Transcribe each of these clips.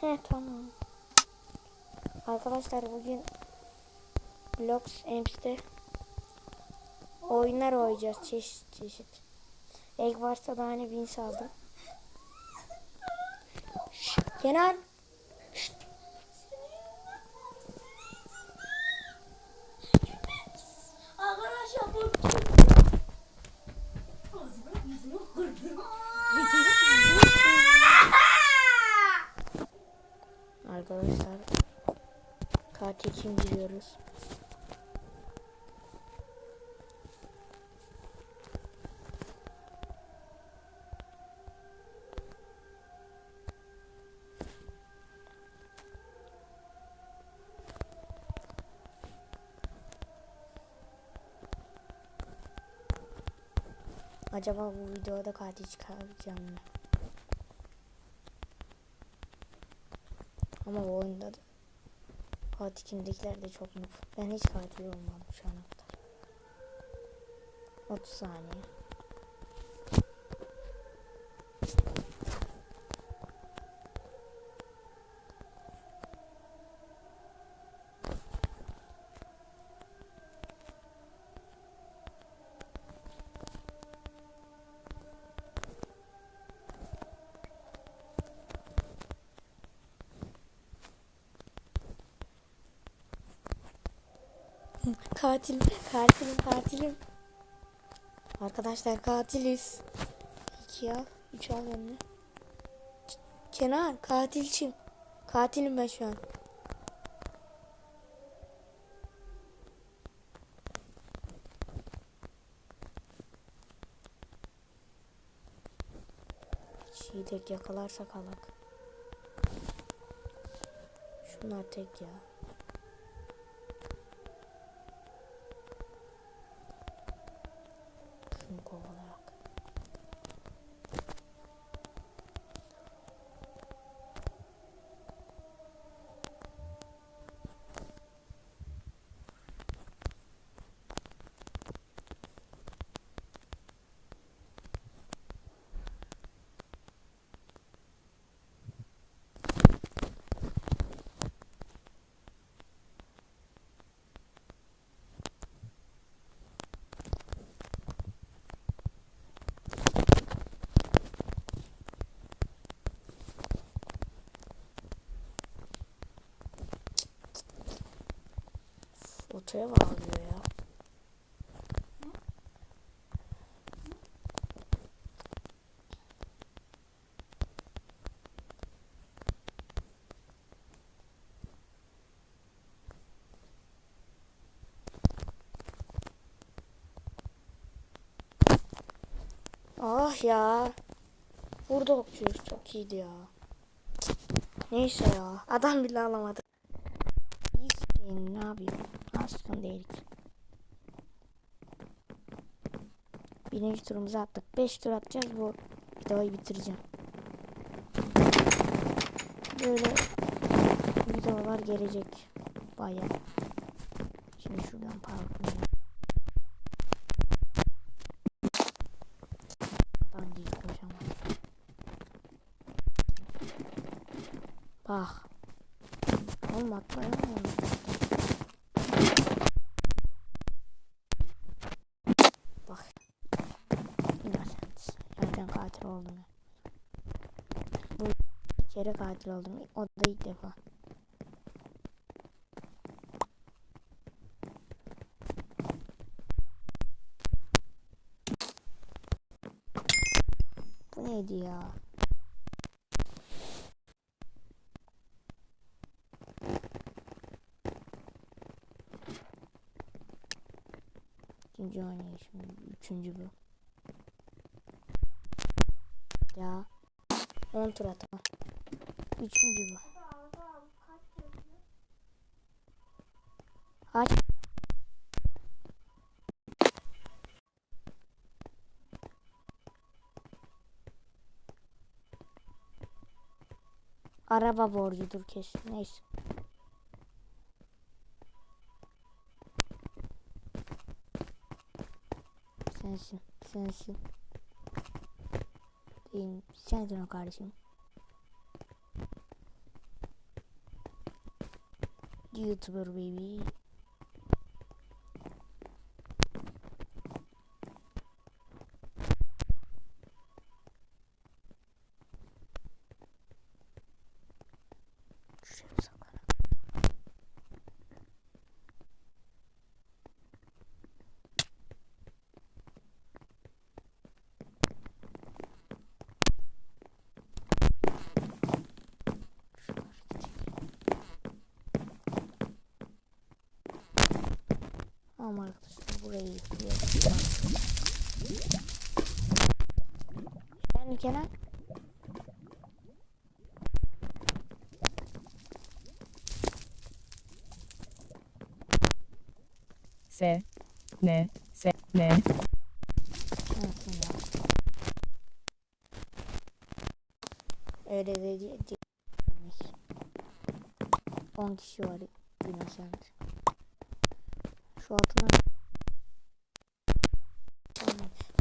He tamam. Arkadaşlar bugün Blox Ams'te oyunlar oynayacağız çeşit çeşit. Egg varsa da hani bin saldım. Kenan. Şşt. Arkadaşlar bu Arkadaşlar katil için giriyoruz. Acaba bu videoda katil çıkaracağım mı? Ama bu oyunda da Fatih'indekiler de çok noob. Ben hiç katil olmadım şu ana kadar. 30 saniye. Katil, katilim, katilim. Arkadaşlar katiliz. İki al, üç al yanına. Kenar, katilçim. Katilim ben şu an. Şeyi tek yakalarsak alak. Şunlar tek ya. Fotoya bağlıyor ya. Ah ya. Burada okçuyuz. Çok iyiydi ya. Neyse ya. Adam bile alamadı. İyi ne yapayım? Aslında değil. Birinci turumuzu attık. 5 tur atacağız bu videoyu bitireceğim. Böyle videolar gelecek. Bayağı. Şimdi şuradan koşamam. Bak. Oğlum atlayamıyorum. Bak. Innocent. Zaten katil oldum. Bu bir kere katil oldum. O da ilk defa. Bu neydi ya? İkinci oynayışım. Üçüncü bu. Ya. 10 tur atalım. Üçüncü bu. Aç. Araba borcudur kesin. Neyse. Sensin. Sensin. Benim sensin o kardeşim. YouTuber baby. S N S N. Öyle de değilmiş. 10 kişi var Innocent. Şu altına.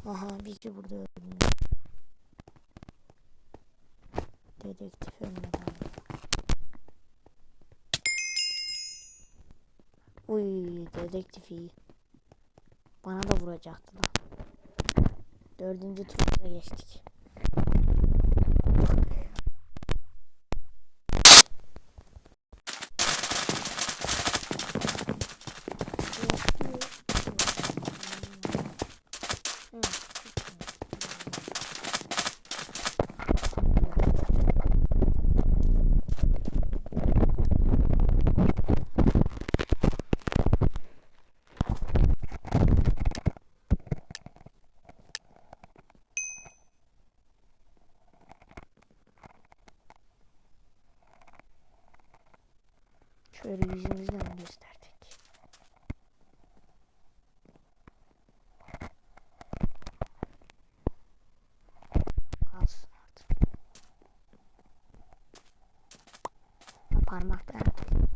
Aha bir kişi burada ölmüş. Dedektif ölmedi abi. Dedektif. Bana da vuracaktı. Dördüncü turumuza geçtik.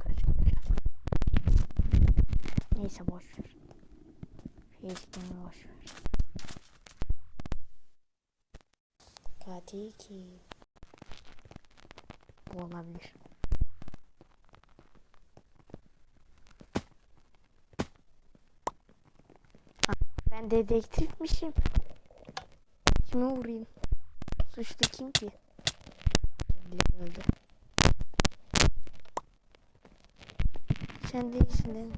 Gözükmüyor. Neyse boş ver. Facecam'i boş ver. Katil ki. Bu olabilir. Ben dedektifmişim. Kime vurayım? Suçlu kim ki? Öldü. Sen değilsin değil mi?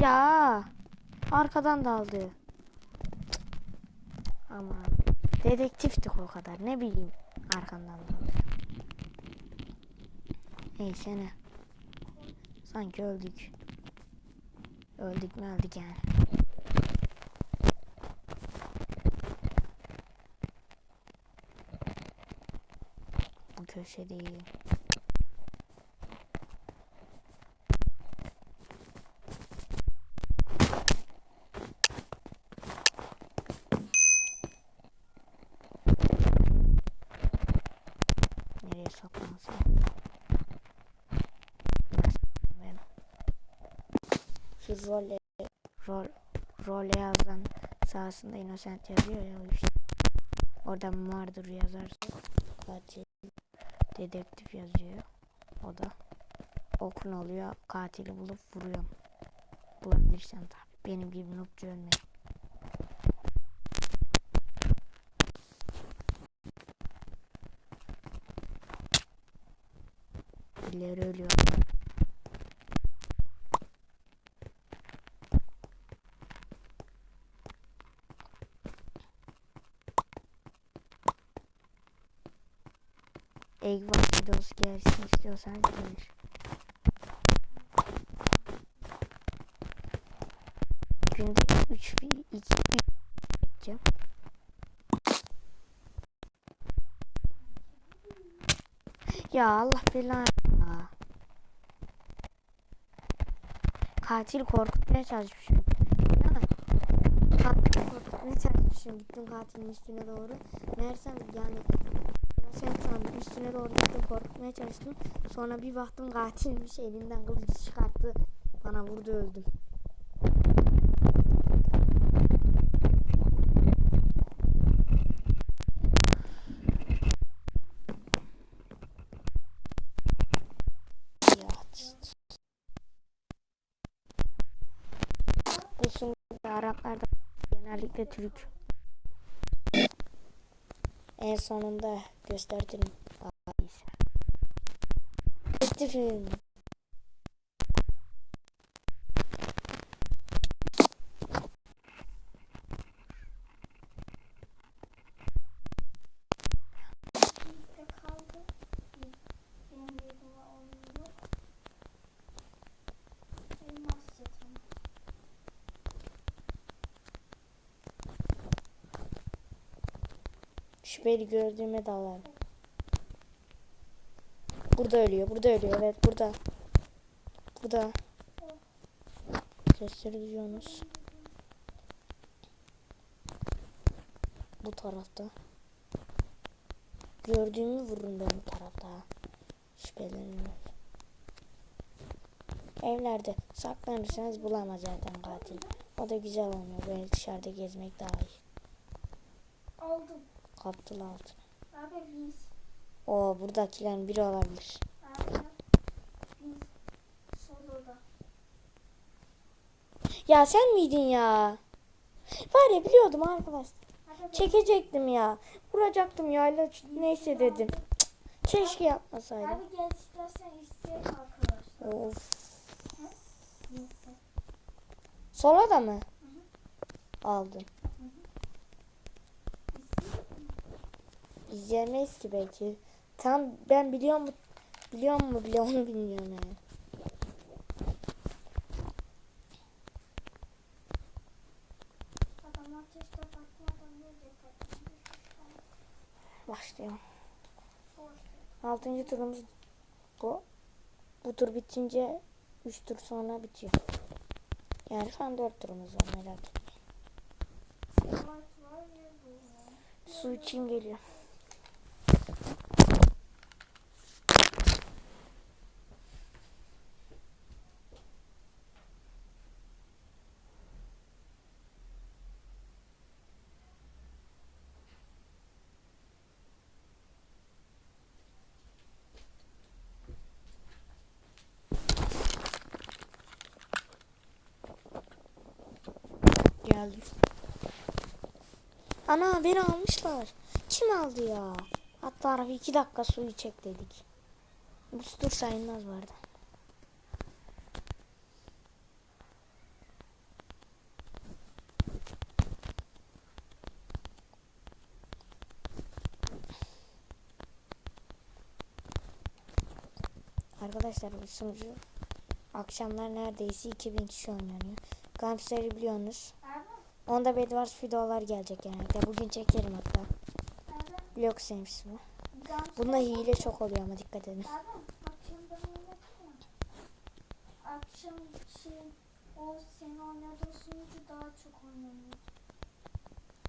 Ya arkadan daldı. Aman dedektiftik o kadar ne bileyim arkandan daldı. Neyse ne. Sanki öldük. Öldük mü öldük yani. Bu köşedeyim. Nereye saklansam? Ben. Şu role, rol, role yazan sahasında innocent yazıyor ya işte. Orada mağdur yazarsa katil dedektif yazıyor. O da okun oluyor. Katili bulup vuruyorum. Bulabilirsen tabii. Benim gibi noobcu ölmeyin. Birileri ölüyor. Egg videosu gelsin istiyorsan gelir. Günde 3 2 çekeceğim. Ya Allah belanı. Katil korkutmaya çalışmışım. Katil korkutmaya çalışmışım. Gittim katilin üstüne doğru. Meğersem yani şey sen sandım. Üstüne doğru gittim korkutmaya çalıştım. Sonra bir baktım katilmiş şey, elinden kılıcı çıkarttı. Bana vurdu öldüm. Araplarda genellikle Türk en sonunda gösterdim. Bitti Şüpheli gördüğüme dalarım. Burada ölüyor, burada ölüyor. Evet, burada. Burada. Sesleri. Bu tarafta. Gördüğümü vururum ben bu tarafta. Şüpheleniyorum. Evlerde saklanırsanız bulamaz zaten katil. O da güzel olmuyor. Böyle dışarıda gezmek daha iyi. Aldım. Kaptılar altı. Abi biz. O buradakilerin biri olabilir. Abi biz. Soloda. Ya sen miydin ya? Var ya biliyordum arkadaş. Abi Çekecektim ya. Vuracaktım ya. ile- Neyse dedim. Cık, Keşke yapmasaydım. Abi gel istersen arkadaşlar. Of. Sola da mı? Aldım. İzleyemeyiz ki belki. Tam ben biliyor mu biliyor mu bile onu bilmiyorum yani. Başlayalım. Altıncı turumuz bu. Bu tur bitince 3 tur sonra bitiyor. Yani şu an 4 turumuz var merak etme. Var var ya bu. Su için geliyor. Geldim. Ana beni almışlar. Kim aldı ya? Hatta abi iki dakika suyu çek dedik. Bu tur sayılmaz vardı. Arkadaşlar bu sunucu akşamlar neredeyse 2000 kişi oynanıyor. Gamster'i biliyorsunuz. Onda Bedwars videolar gelecek genellikle. Bugün çekerim hatta. Blok Sims bu. Bunda hile çok oluyor ama dikkat edin. Akşam şey o senin oynadığın sunucu daha çok oynanıyor.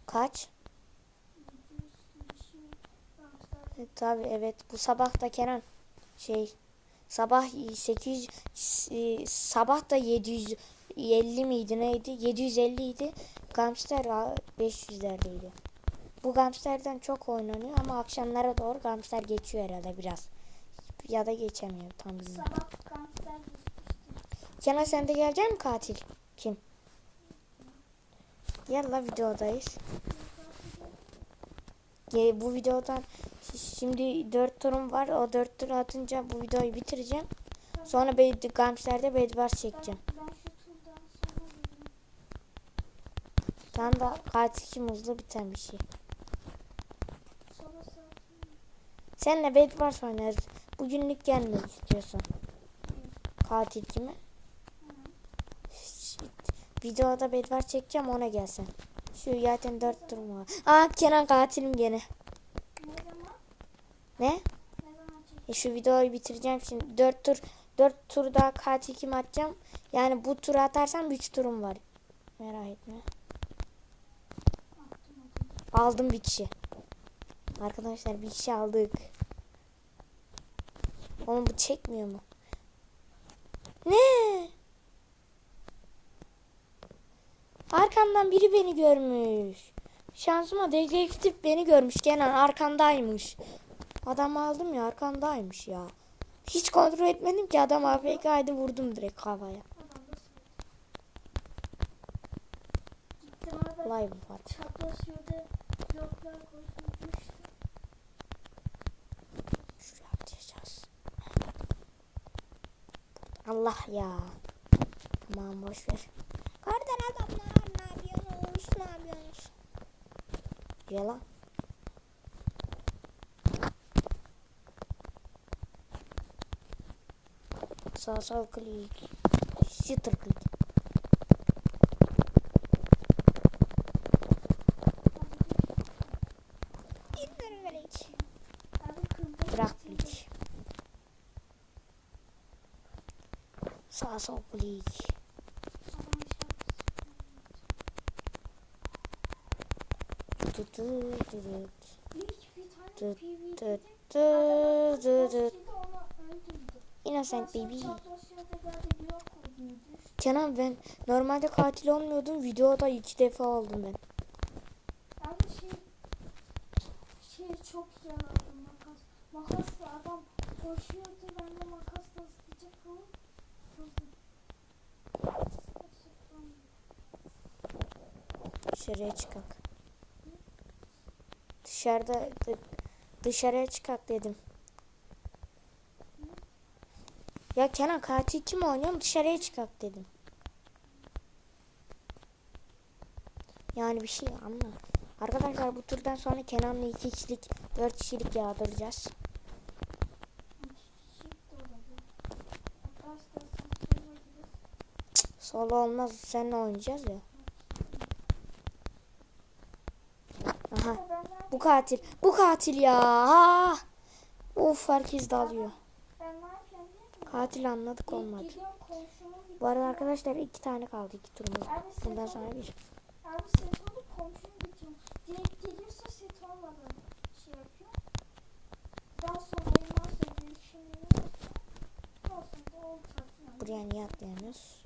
Kaç? 700 bir. Gamze- E, tabii evet. Bu sabah da Kenan şey sabah 800 e, sabah da 750 miydi neydi? 750 idi. Gamster a, 500'lerdeydi. Bu Gamster'den çok oynanıyor ama akşamlara doğru Gamster geçiyor herhalde biraz. Ya da geçemiyor tam bilmiyorum. Kenan sen de gelecek misin katil? Kim? Yalla videodayız. Ye- bu videodan şi- şimdi 4 turum var. O 4 tur atınca bu videoyu bitireceğim. Sonra Bed Gamster'de Bedwars çekeceğim. Tam da katil kim hızlı biten bir şey. Sonra sakin. Seninle Bedwars oynarız. Bugünlük gelmek istiyorsun. Katil kimi? Videoda Bedwars çekeceğim ona gelsin. Şu zaten 4 turum var. Aa Kenan katilim gene. Ne? E şu videoyu bitireceğim şimdi. 4 tur 4 tur daha katil kim atacağım. Yani bu turu atarsam 3 turum var. Merak etme. Aldım bir kişi. Arkadaşlar bir kişi aldık. Oğlum bu çekmiyor mu? Ne? Arkamdan biri beni görmüş. Şansıma dedektif beni görmüş. Kenan arkandaymış. Adam aldım ya arkandaymış ya. Hiç kontrol etmedim ki adam AFK'ydı vurdum direkt havaya. Bir fark. Çapraz yolda bloklar koydum Allah ya. Tamam boş ver. Kardan adamlar ne yapıyorsunuz? Ne yapıyorsunuz? Yalan. Sağ sol klik. Shitter klik. İndir klik. Abi kırmızı Bırak bitirdi. klik. Sağ sol klik. Adam şapkası. Tut tut tut. İlk bir tane Tut, PvP'de tut tut tut tut. onu öldürdü. Innocent baby. Canan ben normalde katil olmuyordum. Videoda iki defa oldum ben. Abi şey şey çok yararlı makas. Makasla adam koşuyordu ben de makasla hızlıca vurup vurdum. Dışarıya çıkak. Dışarıda dı- dışarıya çıkak dedim. Ya Kenan katil kim oynuyor? Dışarıya çıkak dedim. Yani bir şey anla. Arkadaşlar bu turdan sonra Kenan'la iki kişilik, dört kişilik yağdıracağız. Solo olmaz. Seninle oynayacağız ya. Aha. ben nerede? Bu katil. Bu katil ya. Ha! Of herkes dalıyor. Katil anladık olmadı. Bu arada arkadaşlar iki tane kaldı iki turumuz. Bundan sonra bir. Abi set olup komşum bitiyor. Direkt geliyorsa set olmadan şey yapıyor. Daha sonra yapıyor? Daha sonra oldu zaten. Buraya niye atlayamıyoruz?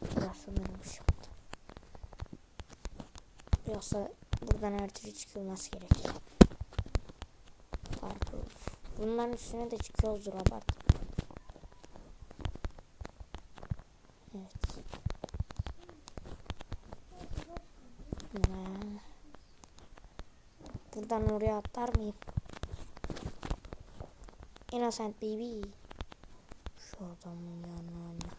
Burası sanırım şimdi. Yoksa buradan her türlü çıkılması gerekiyor. Parkur. Bunların üstüne de çıkıyoruzdur abart. Evet. Buradan oraya atlar mıyım? Innocent baby. Şu adamın yanına.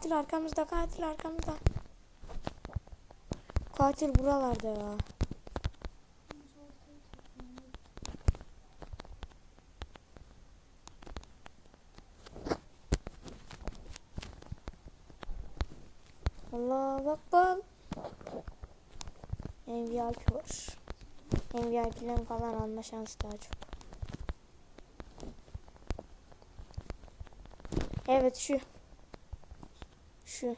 Katil arkamızda, katil arkamızda. Katil buralarda ya. Allah akbar. MVP var. MVP'den falan alma şansı daha çok. Evet şu. Şu.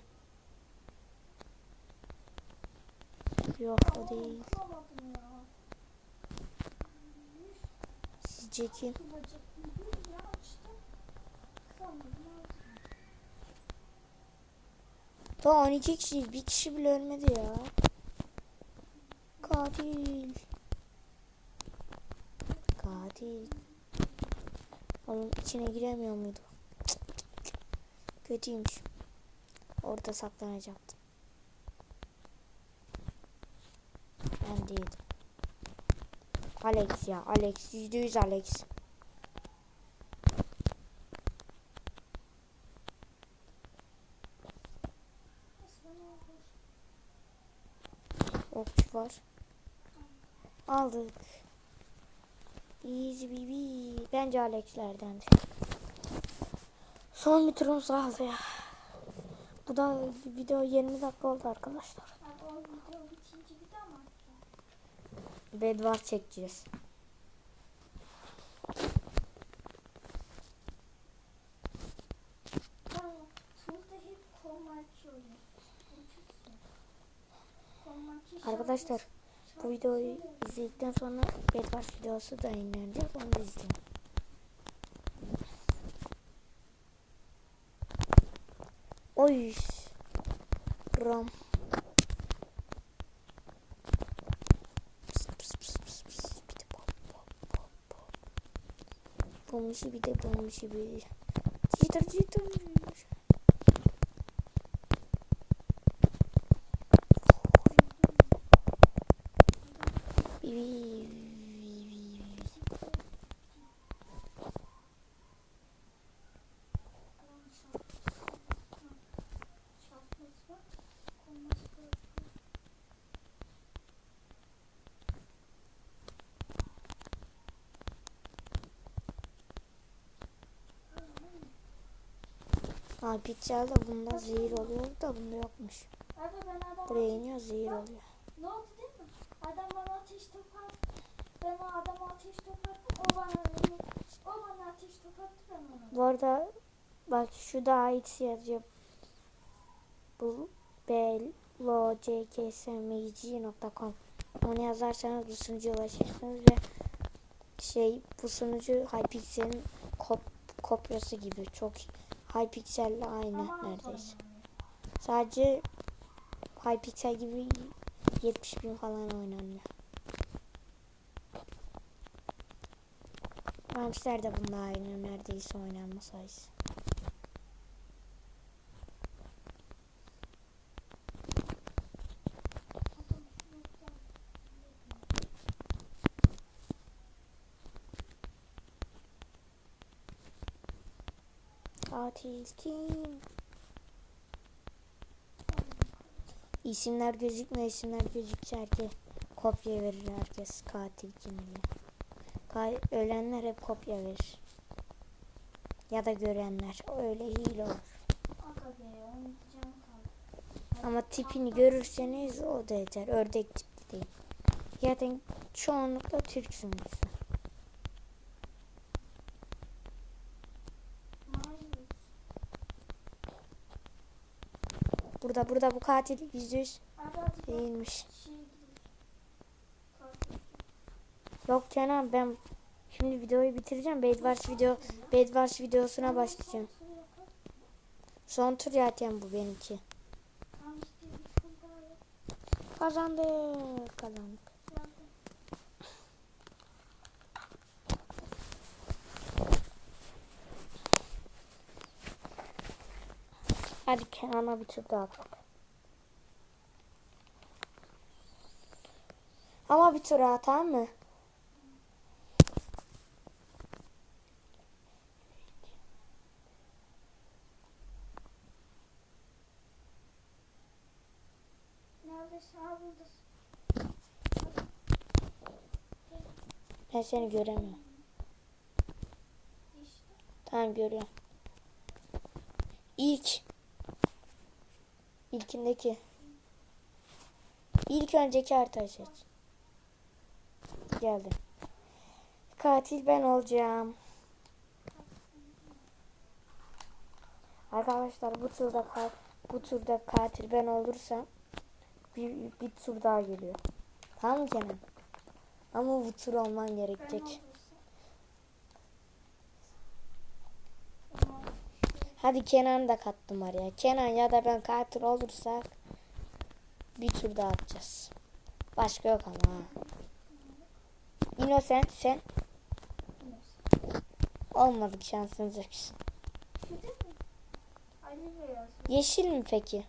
Yok o değil. Sizce kim? Daha 12 kişi, bir kişi bile ölmedi ya. Katil. Katil. Onun içine giremiyor muydu? Kötüymüş. Orada saklanacaktım. Ben değildim. Alex ya. Alex. Yüzde yüz Alex. Okçu var. Aldık. Easy baby. Bence Alex'lerdendi. Son bir turumuz kaldı ya. Bu da video 20 dakika oldu arkadaşlar. Bedvar çekeceğiz. Arkadaşlar bu videoyu izledikten sonra Bedvar videosu da yayınlanacak. Onu da izleyin. Oy. Ram. Pıs. Bir de. Bomuşu bir de bomuşu Aa pizzada bunda zehir oluyor da bunda yokmuş. Buraya iniyor zehir oluyor. Ne oldu değil mi? Adam bana ateş attı. Ben o adama ateş attım. O bana o bana ateş topu attı ben ona. Bu arada bak şu da ait yazıyor. Bu blogcsmig.com Onu yazarsanız bu sunucuya ulaşırsınız ve şey bu sunucu Hypixel'in kop, kopyası gibi çok Hypixel'le aynı neredeyse. Sadece Hypixel gibi 70 bin falan oynanıyor. Hamster de bunda aynı neredeyse oynanma sayısı. Adam yok ya. Katil kim? İsimler gözükmüyor. isimler gözükse herkes kopya verir herkes katil kim diye. Ka- ölenler hep kopya verir. Ya da görenler. Öyle hile olur. Ama tipini görürseniz o da yeter. Ördek tipli değil. Zaten çoğunlukla Türksünüz. Burada burada bu katil yüzde yüz değilmiş. Yok Kenan ben şimdi videoyu bitireceğim. Bedwars video Bedwars videosuna başlayacağım. Son tur zaten bu benimki. Kazandık. Kazandık. Hadi Kenan'a bir tur daha atalım. Ama bir tur tamam mı? Ben seni göremiyorum. İşte. Tamam görüyorum. İlk. İlkindeki. İlk önceki haritayı seç. Geldi. Katil ben olacağım. Arkadaşlar bu turda bu turda katil ben olursam bir, bir tur daha geliyor. Tamam mı Kenan? Ama bu tur olman gerekecek. olursa. Tamam. Hadi Kenan'ı da kattım araya. Kenan ya da ben katil olursak bir tur daha atacağız. Başka yok ama ha. Innocent sen olmadık şansınız yok. Yeşil mi peki?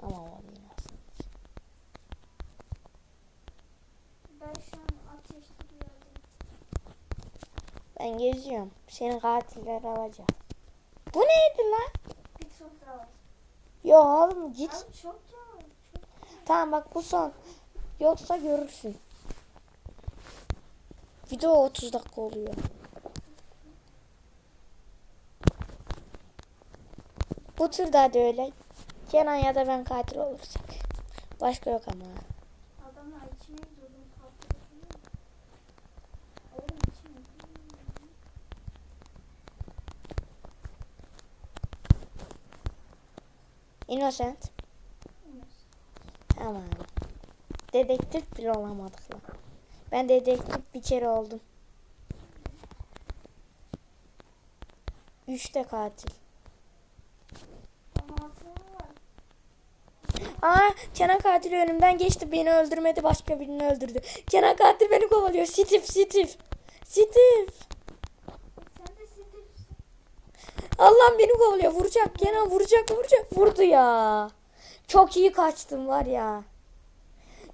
Tamam Innocent. Ben şu an. Ben geziyorum. Senin katilleri alacağım. Bu neydi lan? Bir tur daha var. Yo oğlum git. Abi çok yavaş. Çok Tamam bak bu son. Yoksa görürsün. Video 30 dakika oluyor. Bu turda da öyle. Kenan ya da ben katil olursak. Başka yok ama. Innocent. Tamam. Dedektif bile olamadık lan. Ben dedektif bir kere oldum. Katil. Ama altına var. Aa Kenan katil önümden geçti. Beni öldürmedi. Başka birini öldürdü. Kenan katil beni kovalıyor. Steve Steve. Steve. Sen de Steve'sin. Allah'ım beni kovalıyor. Vuracak. Kenan vuracak vuracak. Vurdu ya. Çok iyi kaçtım var ya.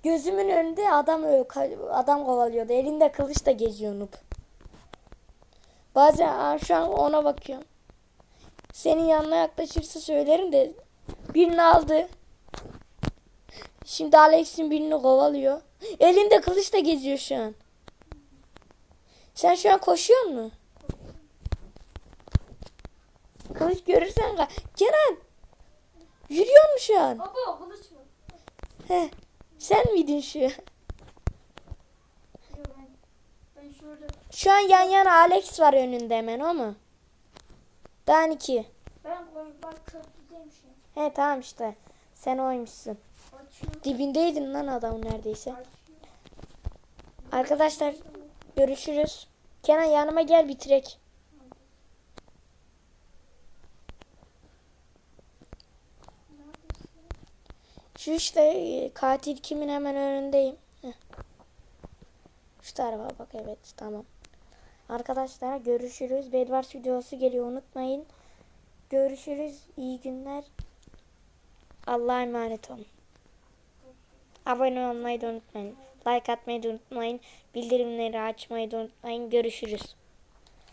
Gözümün önünde adam adam kovalıyordu. Elinde kılıç da geziyor noob. Bazen şu an ona bakıyorum. Senin yanına yaklaşırsa söylerim de birini aldı. Şimdi Alex'in birini kovalıyor. Elinde kılıç da geziyor şu an. Sen şu an koşuyor musun? Kılıç görürsen ka- Kenan. Yürüyor mu şu an? Baba kılıç mı? He. Sen miydin şu? Yok ben. Ben şurada. Şu an yan yana Alex var önünde hemen o mu? Dan iki. Ben bak köprüdeyim şu an. He tamam işte. Sen oymuşsun. Açıyorum. Dibindeydin lan adam neredeyse. Açıyorum. Arkadaşlar görüşürüz. Kenan yanıma gel bitirek. Şu işte e, katil kimin hemen önündeyim. Şu tarafa bak evet tamam. Arkadaşlar görüşürüz. Bedwars videosu geliyor unutmayın. Görüşürüz. İyi günler. Allah'a emanet olun. Abone olmayı da unutmayın. Like atmayı da unutmayın. Bildirimleri açmayı da unutmayın. Görüşürüz.